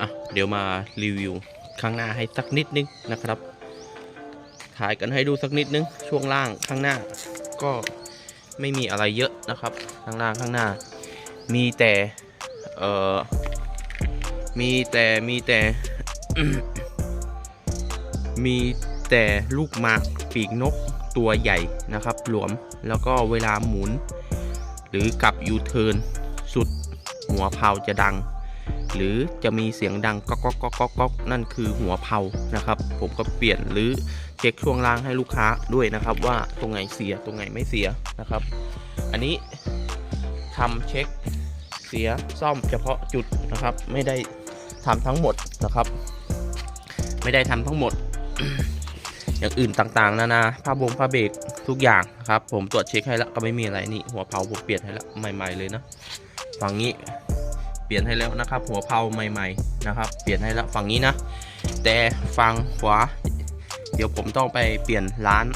อะเดี๋ยวมารีวิวข้างหน้าให้สักนิดนึงนะครับ ถ่ายกันให้ดูสักนิดนึง ช่วงล่างข้างหน้า ก็ไม่มีอะไรเยอะนะครับข้างล่างข้างหน้า มีแต่เอ่อมีแต่มีแต่ มีแต่ลูกหมากปีกนกตัวใหญ่นะครับ หลวมแล้วก็เวลาหมุน หรือกลับยูเทิร์นสุดหัวเพาจะดัง หรือจะมีเสียงดังก๊อกก๊อกก๊อกก๊อกก๊อกนั่นคือหัวเพานะครับ ผมก็เปลี่ยนหรือเช็คช่วงล่างให้ลูกค้าด้วยนะครับ ว่าตรงไหนเสียตรงไหนไม่เสียนะครับ อันนี้ทำเช็คเสียซ่อมเฉพาะจุดนะครับ ไม่ได้ทำทั้งหมดนะครับ ไม่ได้ทำทั้งหมด อย่างอื่นต่างๆ นานาผ้าบงผ้าเบรกทุกอย่างนะครับ ผมตรวจเช็คให้แล้วก็ไม่มีอะไรนี่หัวเพลาผมเปลี่ยนให้แล้วใหม่ ๆเลยนะฝั่งนี้ ปลี่ยนให้แล้วนะครับ หัวเพลาใหม่ ๆนะครับ เปลี่ยนให้แล้วฝั่งนี้นะ แต่ฝั่งขวา เดี๋ยวผมต้องไปเปลี่ยนร้าน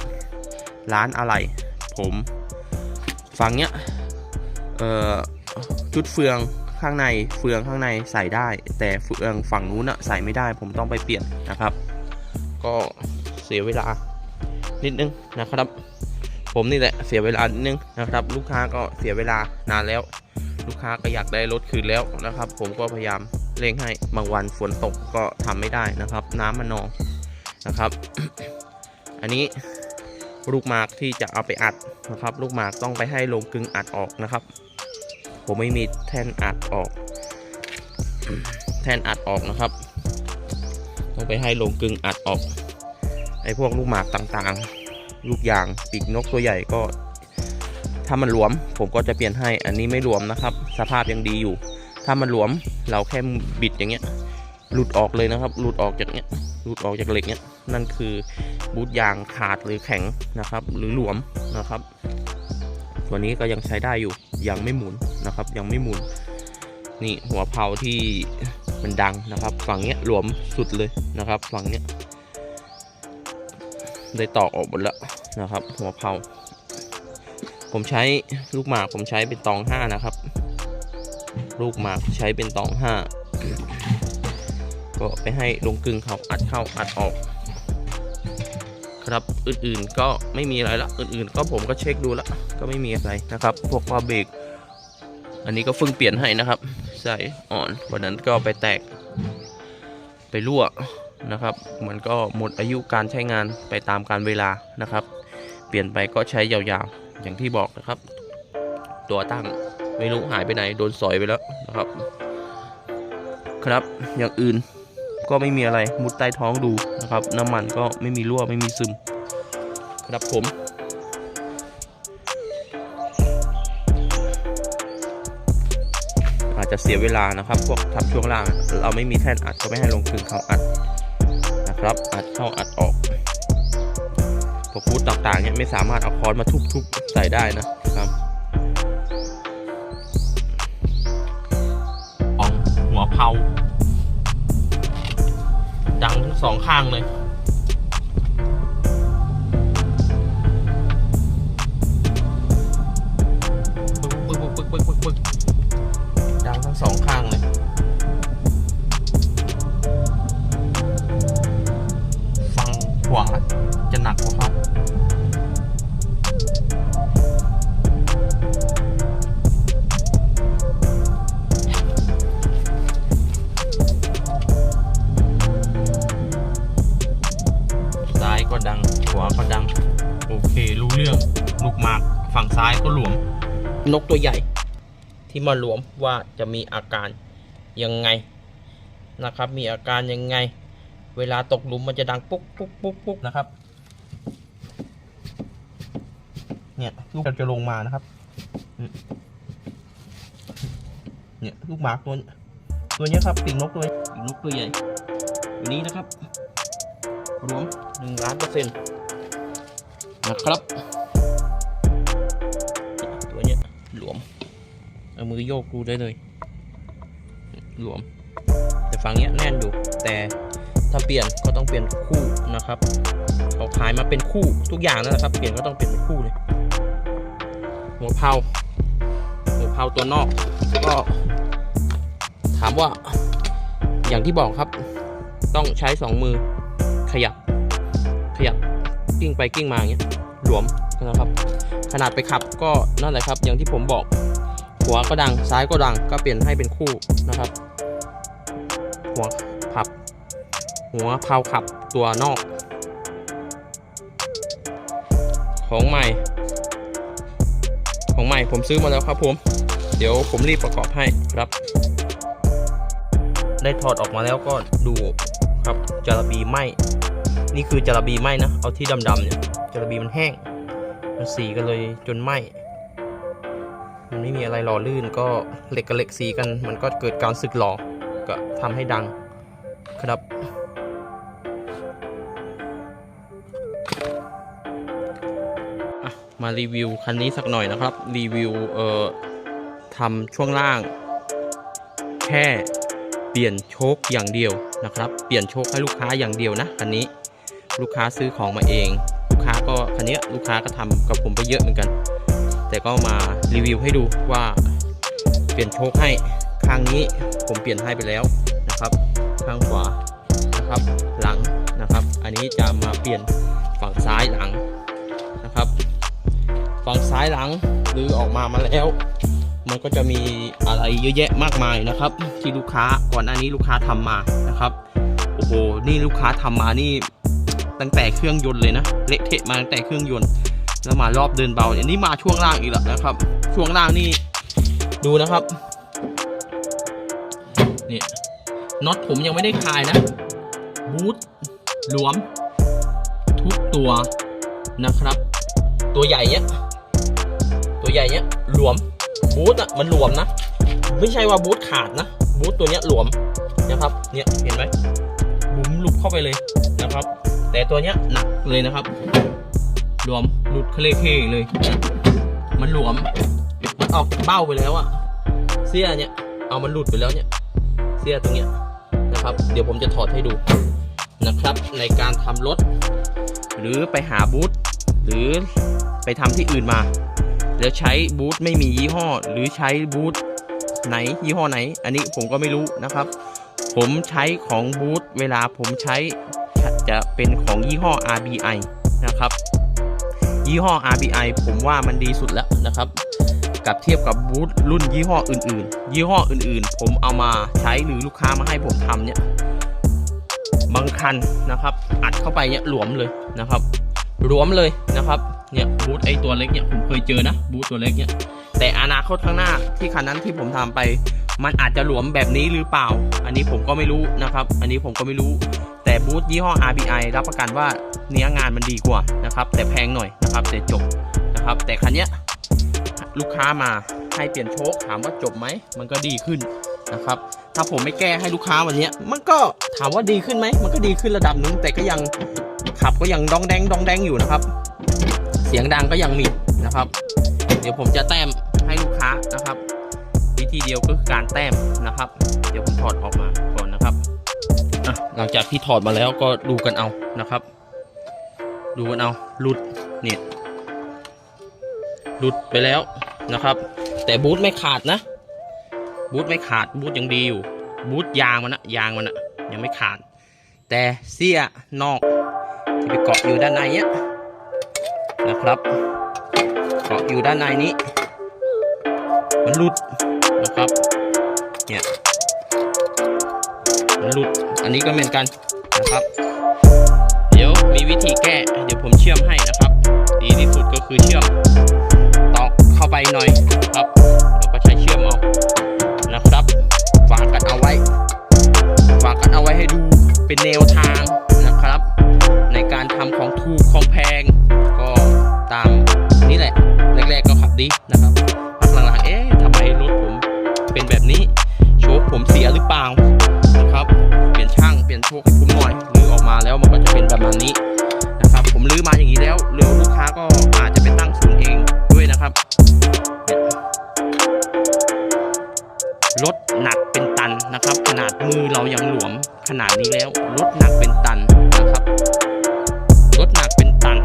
ร้านอะไร ผมฝั่งเนี้ยเอ่อชุดเฟืองข้างในเฟืองข้างในใส่ได้ แต่เฟืองฝั่งนู้นอะใส่ไม่ได้ ผมต้องไปเปลี่ยนนะครับ ก็เสียเวลานิดนึงนะครับ ผมนี่แหละเสียเวลานิดนึงนะครับ ลูกค้าก็เสียเวลานานแล้ว ลูกค้าก็อยากได้รถคืนแล้วนะครับ ผมก็พยายามเร่งให้บางวันฝนตกก็ทำไม่ได้นะครับ น้ำมันนองนะครับ อันนี้ลูกหมากที่จะเอาไปอัดนะครับ ลูกหมากต้องไปให้ลงกึงอัดออกนะครับ ผมไม่มีแท่นอัดออก แท่นอัดออกนะครับ ต้องไปให้ลงกึงอัดออกไอ้พวกลูกหมากต่างๆ ลูกยางปีกนกตัวใหญ่ก็ ถ้ามันหลวม ผมก็จะเปลี่ยนให้ อันนี้ไม่หลวมนะครับ สภาพยังดีอยู่ ถ้ามันหลวมเราแค่บิดอย่างเงี้ย หลุดออกเลยนะครับ หลุดออกจากเนี้ย หลุดออกจากเหล็กเนี้ย นั่นคือบูทยางขาดหรือแข็งนะครับ หรือหลวมนะครับ ตัวนี้ก็ยังใช้ได้อยู่ ยังไม่หมุนนะครับ ยังไม่หมุน นี่หัวเพลาที่มันดังนะครับ ฝั่งเนี้ยหลวมสุดเลยนะครับ ฝั่งเนี้ยได้ตอกออกหมดแล้วนะครับ หัวเพลา ผมใช้ลูกหมากผมใช้เป็นตองห้านะครับ ลูกหมากใช้เป็นตองห้าก็ไปให้ลงกึ่งเขาอัดเข้าอัดออก ครับอื่นๆก็ไม่มีอะไรละอื่นๆ ก็ผมก็เช็คดูแล้วก็ไม่มีอะไรนะครับ พวกว่าเบรกอันนี้ก็เพิ่งเปลี่ยนให้นะครับ ใส่อ่อนวันนั้นก็ไปแตก ไปรั่วนะครับ มันก็หมดอายุการใช้งานไปตามการเวลานะครับ เปลี่ยนไปก็ใช้ยาวๆ อย่างที่บอกนะครับ ตัวตั้งไม่รู้หายไปไหนโดนสอยไปแล้วนะครับ ครับอย่างอื่นก็ไม่มีอะไรมุดใต้ท้องดูนะครับ น้ำมันก็ไม่มีรั่วไม่มีซึม ครับผมอาจจะเสียเวลานะครับ พวกทำช่วงล่าง เราไม่มีแท่นอัดก็ไม่ให้ลงคืนเขาอัดนะครับ อัดเข้าอัดออก พวกฟูดต่างๆเนี่ยไม่สามารถเอาค้อนมาทุบๆใส่ได้นะครับอองหัวเผาดังทั้งสองข้างเลย นกตัวใหญ่ ที่มาหลวมว่าจะมีอาการยังไงนะครับ มีอาการยังไง เวลาตกหลุมมันจะดังปุ๊กปุ๊กปุ๊กปุ๊กนะครับ เนี่ยลูกจะลงมานะครับ เนี่ยลูกหมากตัวตัวนี้ครับปีกนกตัวปีกนกตัวใหญ่ตัวนี้นะครับ รวมหนึ่งล้านเปอร์เซ็นต์นะครับ เอามือโยกดูได้เลย หลวม แต่ฝั่งเนี้ยแน่นอยู่แต่ถ้าเปลี่ยนก็ต้องเปลี่ยนคู่นะครับเขาขายมาเป็นคู่ทุกอย่างนั่นแหละครับ เปลี่ยนก็ต้องเปลี่ยนเป็นคู่เลย หัวเพาหัวเพาตัวนอกก็ ถามว่า อย่างที่บอกครับ ต้องใช้สองมือขยับ ขยับกิ้งไปกิ้งมาอย่างเงี้ยหลวมนะครับ ขนาดไปขับก็นั่นแหละครับ อย่างที่ผมบอก หัวก็ดังซ้ายก็ดังก็เปลี่ยนให้เป็นคู่นะครับ หัวพับ หัวเพาขับตัวนอก ของใหม่ ของใหม่ผมซื้อมาแล้วครับผม เดี๋ยวผมรีบประกอบให้ครับ ได้ถอดออกมาแล้วก็ดูครับจาระบีไหมนี่คือจาระบีไหมนะ เอาที่ดำๆเนี่ยจาระบีมันแห้ง มันสีกันเลยจนไหม ไม่มีอะไรหล่อลื่นก็เหล็กกับเหล็กสีกัน มันก็เกิดการสึกหลอก็ทำให้ดังครับมารีวิวคันนี้สักหน่อยนะครับ รีวิวเอ่อทำช่วงล่าง แค่เปลี่ยนโชคอย่างเดียวนะครับ เปลี่ยนโชคให้ลูกค้าอย่างเดียวนะคันนี้ลูกค้าซื้อของมาเอง ลูกค้าก็คันนี้ลูกค้าก็ทำกับผมไปเยอะเหมือนกัน แต่ก็มารีวิวให้ดูว่าเปลี่ยนโชคให้ข้างนี้ผมเปลี่ยนให้ไปแล้วนะครับ ข้างขวานะครับหลังนะครับ อันนี้จะมาเปลี่ยนฝั่งซ้ายหลังนะครับ ฝั่งซ้ายหลังหรือออกมามาแล้ว มันก็จะมีอะไรเยอะแยะมากมายนะครับ ที่ลูกค้าก่อนหน้านี้ลูกค้าทำมานะครับโอ้โหนี่ลูกค้าทำมานี่ตั้งแต่เครื่องยนต์เลยนะเละเทะมาตั้งแต่เครื่องยนต์ แล้วมารอบเดินเบาเนี่ยนี่มาช่วงล่างอีกแล้วนะครับ ช่วงล่างนี่ดูนะครับนี่น็อตผมยังไม่ได้คลายนะบูทหลวม ทุกตัวนะครับ ตัวใหญ่เนี้ยตัวใหญ่เนี้ยหลวมบูทอะมันหลวมนะ ไม่ใช่ว่าบูทขาดนะบูทตัวเนี้ยหลวมนะครับเนี่ยเห็นไหมบุ๋มลุดเข้าไปเลยนะครับ แต่ตัวเนี้ยหนักเลยนะครับหลวม หลุดเคลเคเลย มันหลวม มันออกเบ้าไปแล้วอะเสื้อเนี่ย เอามันหลุดไปแล้วเนี่ย เสื้อตรงเนี้ยนะครับ เดี๋ยวผมจะถอดให้ดูนะครับในการทำรถ หรือไปหาบูธหรือไปทำที่อื่นมา แล้วใช้บูธไม่มียี่ห้อ หรือใช้บูธไหนยี่ห้อไหน อันนี้ผมก็ไม่รู้นะครับ ผมใช้ของบูธเวลาผมใช้จะเป็นของยี่ห้อ RBI นะครับ ยี่ห้อ RBI ผมว่ามันดีสุดแล้วนะครับ กับเทียบกับบูธรุ่นยี่ห้ออื่นๆ ยี่ห้ออื่นๆ ผมเอามาใช้หรือลูกค้ามาให้ผมทำเนี่ยบางคันนะครับ อัดเข้าไปเนี่ยหลวมเลยนะครับหลวมเลยนะครับเนี่ยบูธไอตัวเล็กเนี่ยผมเคยเจอนะบูธตัวเล็กเนี่ยแต่อนาคตข้างหน้าที่คันนั้นที่ผมทำไป มันอาจจะหลวมแบบนี้หรือเปล่า อันนี้ผมก็ไม่รู้นะครับ อันนี้ผมก็ไม่รู้ แต่บูธยี่ห้อ RBI รับประกันว่าเนื้องานมันดีกว่านะครับ แต่แพงหน่อยนะครับแต่จบนะครับ แต่คันเนี้ยลูกค้ามาให้เปลี่ยนโชคถามว่าจบไหมมันก็ดีขึ้นนะครับ ถ้าผมไม่แก้ให้ลูกค้าวันนี้มันก็ถามว่าดีขึ้นไหมมันก็ดีขึ้นระดับหนึงแต่ก็ยังขับก็ยังดองแดงดองแดงอยู่นะครับ เสียงดังก็ยังมีนะครับ เดี๋ยวผมจะแต้มให้ลูกค้านะครับ วิธีเดียวก็คือการแต้มนะครับ เดี๋ยวผมถอดออกมาก่อน หลังจากที่ถอดมาแล้วก็ดูกันเอานะครับ ดูกันเอาหลุดเนี่ยหลุดไปแล้วนะครับ แต่บูทไม่ขาดนะ บูทไม่ขาดบูทยังดีอยู่ บูทยางมันนะยางมันนะยังไม่ขาด แต่เสี้ยนอกที่ไปเกาะอยู่ด้านในเนี้ยนะครับ เกาะอยู่ด้านในนี้ มันหลุดนะครับเนี่ย หลุด อันนี้ก็เหมือนกันนะครับ เดี๋ยวมีวิธีแก้ เดี๋ยวผมเชื่อมให้นะครับ ดีที่สุดก็คือเชื่อมตอกเข้าไปหน่อยครับแล้วก็ใช้เชื่อมเอานะครับฝากกันเอาไว้ฝากกันเอาไว้ให้ดูเป็นแนวทาง อมาอย่างนี้แล้วเร็วลูกค้าก็อาจจะไปตั้งศูนย์เองด้วยนะครับ รถหนักเป็นตันนะครับ ขนาดมือเรายังหลวมขนาดนี้แล้ว รถหนักเป็นตันนะครับ รถหนักเป็นตัน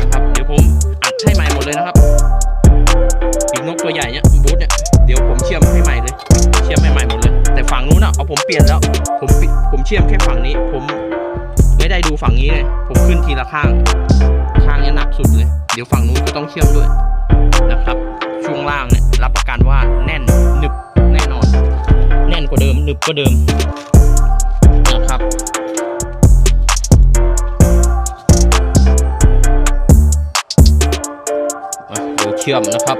นะครับ เดี๋ยวผมอัดให้ใหม่หมดเลยนะครับปีกนกตัวใหญ่เนี่ยบูธเนี่ยเดี๋ยวผมเชื่อมให้ใหม่เลย เชื่อมให้ใหม่หมดเลย แต่ฝั่งนู้นนะเอาผมเปลี่ยนแล้ว ผมผมเชื่อมแค่ฝั่งนี้ ผม ไม่ได้ดูฝั่งนี้เลย ผมขึ้นทีละข้าง ข้างนี้หนักสุดเลย เดี๋ยวฝั่งนู้นก็ต้องเชื่อมด้วยนะครับ ช่วงล่างเนี่ยรับประกันว่าแน่นหนึบแน่นอน แน่นกว่าเดิมหนึบกว่าเดิมนะครับเดี๋ยวเชื่อมนะครับ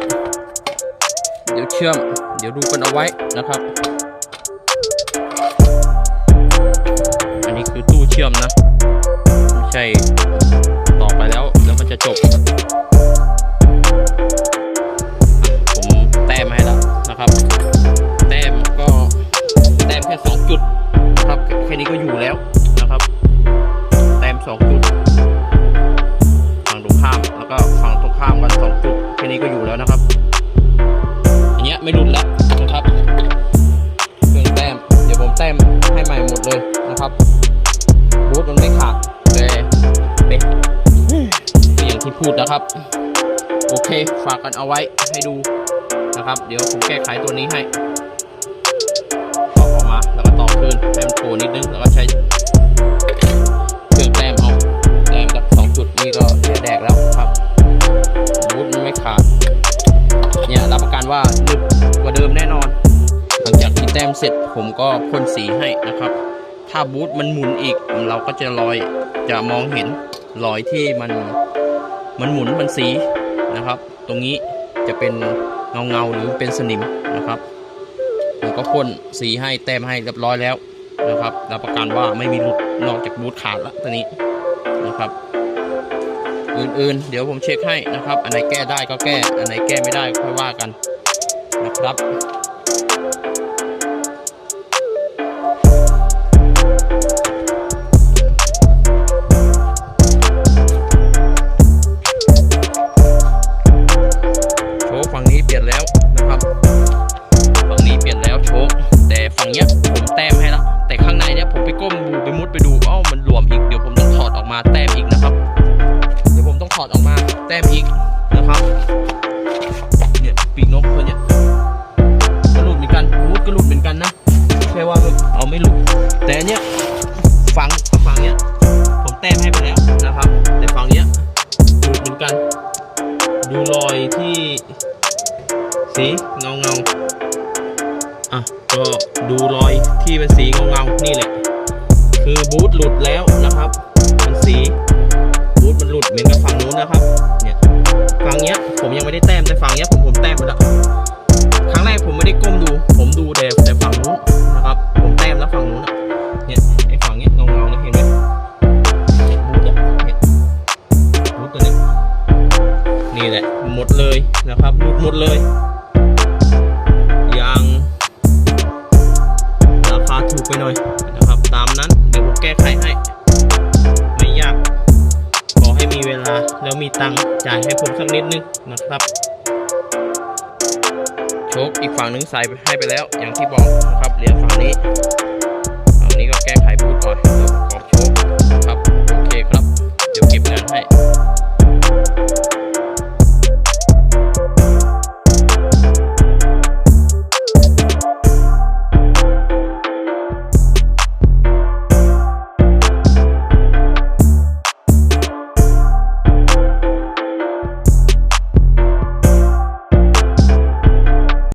เดี๋ยวเชื่อม เดี๋ยวดูกันเอาไว้นะครับ ชื่อมนะไม่ใช่ต่อไปแล้วแล้วมันจะจบผมแต้มให้แล้วนะครับ แต้มก็แต้มแค่สองจุดนะครับแค่นี้ก็อยู่แล้วนะครับ แต้มสองจุดฝั่งตรงข้ามแล้วก็ฝั่งตรงข้ามกันสองจุดแค่นี้ก็อยู่แล้วนะครับ นะครับ โอเค ฝากกันเอาไว้ให้ดูนะครับ เดี๋ยวผมแก้ไขตัวนี้ให้ต่อออกมาแล้วก็ต่อคืนให้มันโผล่นิดนึงแล้วก็ใช้เครื่องแต้มเอาแต้มจากสองจุดนี่ก็เสียแดกแล้วครับบูทมันไม่ขาดเนี่ยรับประกันว่าหนึบกว่าเดิมแน่นอน หลังจากที่แต้มเสร็จผมก็พ่นสีให้นะครับ ถ้าบูทมันหมุนอีกเราก็จะลอยจะมองเห็นรอยที่มัน มันหมุนมันสีนะครับ ตรงนี้จะเป็นเงาเงาหรือเป็นสนิมนะครับผมก็พ่นสีให้แต้มให้เรียบร้อยแล้วนะครับรับประกันว่าไม่มีหลุดนอกจากบูทขาดละตัวนี้นะครับ อื่นๆ เดี๋ยวผมเช็คให้นะครับ อันไหนแก้ได้ก็แก้ อันไหนแก้ไม่ได้ก็ค่อยว่ากันนะครับ ดูรอยที่สีเงาเงาอะก็ดูรอยที่เป็นสีเงาเงานี่แหละ คือบูทหลุดแล้วนะครับมันสีบูทมันหลุดเหมือนกับฝั่งนู้นนะครับ เนี่ยฝั่งเนี้ยผมยังไม่ได้แต้มแต่ฝั่งเนี้ยผมผมแต้มไปแล้วครั้งแรกผมไม่ได้ก้มดู ผมดูแต่ ดเลยนะครับหลุดหมดเลยยางราคาถูกไปหน่อยนะครับ ตามนั้นเดี๋ยวผมแก้ไขให้ ไม่ยาก ขอให้มีเวลาแล้วมีตังค์จ่ายให้ผมสักนิดนึงนะครับโชคอีกฝั่งหนึงใส่ให้ไปแล้ว อย่างที่บอกนะครับเหลือฝั่งนี้